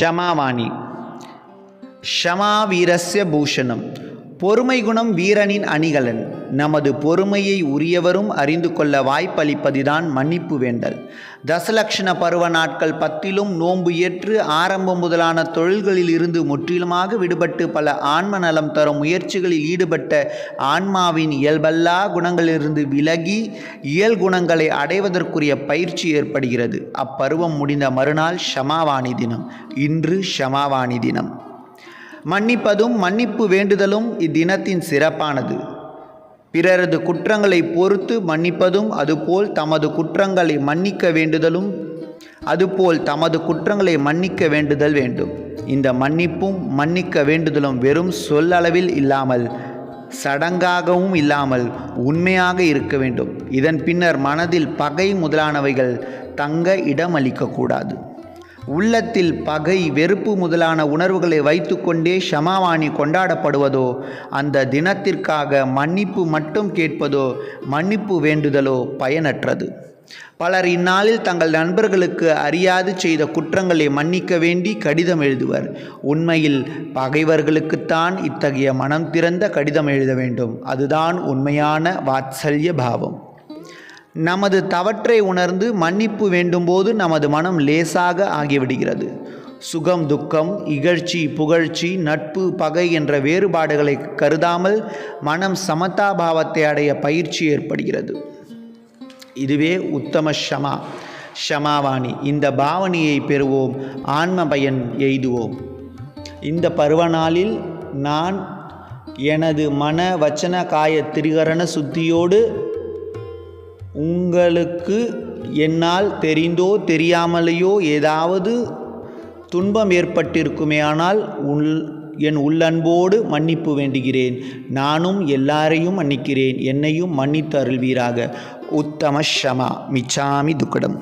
ஷமாவாணி. ஷமா வீரஸ்ய பூஷணம். பொறுமை குணம் வீரனின் அணிகலன். நமது பொறுமையை உரியவரும் அறிந்து கொள்ள வாய்ப்பளிப்பதுதான் மன்னிப்பு வேண்டல். தசலக்ஷண பருவ நாட்கள் பத்திலும் நோன்பு ஏற்று ஆரம்பம் முதலான தொழில்களில் இருந்து முற்றிலுமாக விடுபட்டு பல ஆன்ம நலம் தரும் முயற்சிகளில் ஈடுபட்ட ஆன்மாவின் இயல்பல்லா குணங்களிலிருந்து விலகி இயல் குணங்களை அடைவதற்குரிய பயிற்சி ஏற்படுகிறது. அப்பருவம் முடிந்த மறுநாள் ஷமாவாணி தினம். இன்று ஷமாவாணி தினம். மன்னிப்பதும் மன்னிப்பு வேண்டுதலும் இத்தினத்தின் சிறப்பானது. பிறரது குற்றங்களை பொறுத்து மன்னிப்பதும் அதுபோல் தமது குற்றங்களை மன்னிக்க வேண்டுதலும் அதுபோல் தமது குற்றங்களை மன்னிக்க வேண்டுதல் வேண்டும். இந்த மன்னிப்பும் மன்னிக்க வேண்டுதலும் வெறும் சொல்லளவில் இல்லாமல் சடங்காகவும் இல்லாமல் உண்மையாக இருக்க வேண்டும். இதன் பின்னர் மனதில் பகை முதலானவைகள் தங்க இடமளிக்கக்கூடாது. உள்ளத்தில் பகை வெறுப்பு முதலான உணர்வுகளை வைத்துக்கொண்டே ஷமாவாணி கொண்டாடப்படுவதோ அந்த தினத்திற்காக மன்னிப்பு மட்டும் கேட்பதோ மன்னிப்பு வேண்டுதலோ பயனற்றது. பலர் இந்நாளில் தங்கள் நண்பர்களுக்கு அறியாது செய்த குற்றங்களை மன்னிக்க வேண்டி கடிதம் எழுதுவர். உண்மையில் பகைவர்களுக்குத்தான் இத்தகைய மனம் திறந்த கடிதம் எழுத வேண்டும். அதுதான் உண்மையான வாத்சல்ய பாவம். நமது தவற்றை உணர்ந்து மன்னிப்பு வேண்டும்போது நமது மனம் லேசாக ஆகிவிடுகிறது. சுகம் துக்கம் இகழ்ச்சி புகழ்ச்சி நட்பு பகை என்ற வேறுபாடுகளை கருதாமல் மனம் சமதாபாவத்தை அடைய பயிற்சி ஏற்படுகிறது. இதுவே உத்தம ஷமா ஷமாவாணி. இந்த பாவனையை பெறுவோம் ஆன்ம பயன் எய்துவோம். இந்த பருவநாளில் நான் எனது மன வச்சன காய திரிகரண சுத்தியோடு உங்களுக்கு என்னால் தெரிந்தோ தெரியாமலேயோ ஏதாவது துன்பம் ஏற்பட்டிருக்குமேயானால் உள் என் உள்ளன்போடு மன்னிப்பு வேண்டுகிறேன். நானும் எல்லாரையும் மன்னிக்கிறேன். என்னையும் மன்னித்து அருள்வீராக. உத்தம ஷமா. மிச்சாமி துக்கடம்.